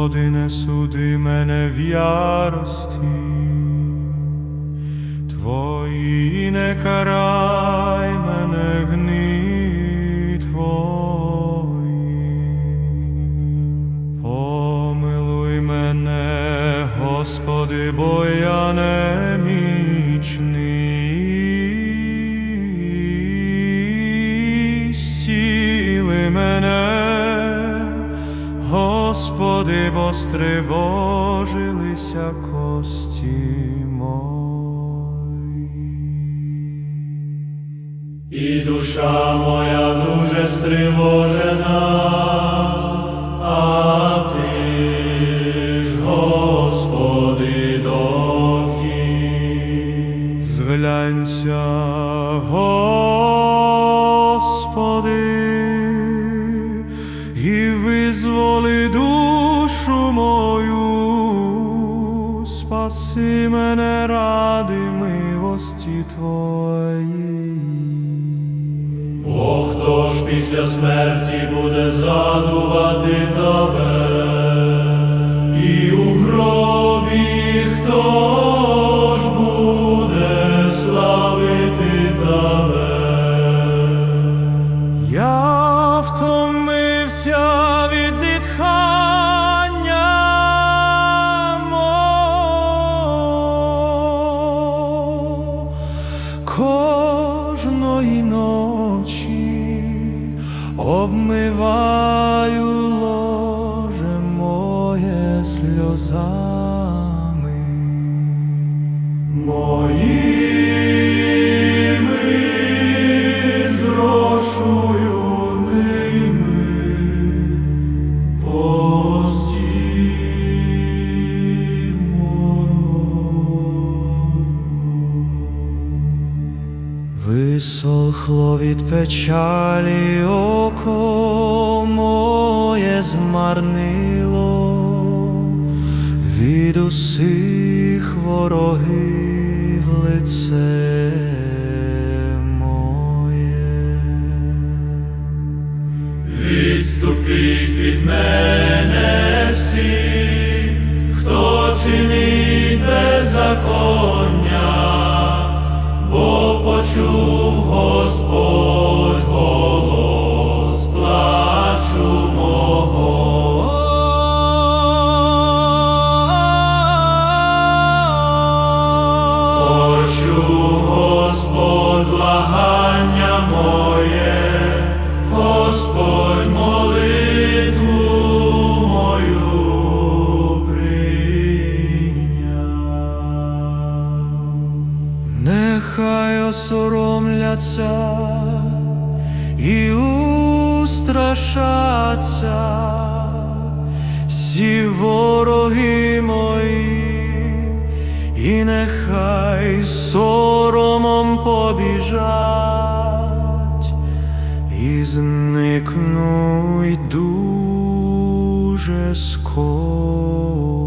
Господи, не суди мене в ярості, Твої не карай мене Твої. Помилуй мене, Господи, бо я немічний. Господи, бо стривожилися кості мої. І душа моя дуже стривожена, а ти ж, Господи, доки. Зглянься, Господи, і визволи душу спаси мене ради милості Твоєї. О, хто ж після смерті буде згадувати тебе, і у гробі хто ж буде славити тебе? Я втомився обмиваю ложе моє сльозами. Моїми Висохло від печалі око моє змарнило. Від усіх ворогів лице почув Господь голос плачу мого. Почув Господь благання осоромляться і устрашаться всі вороги мої, і нехай соромом побіжать і зникнуть дуже скоро.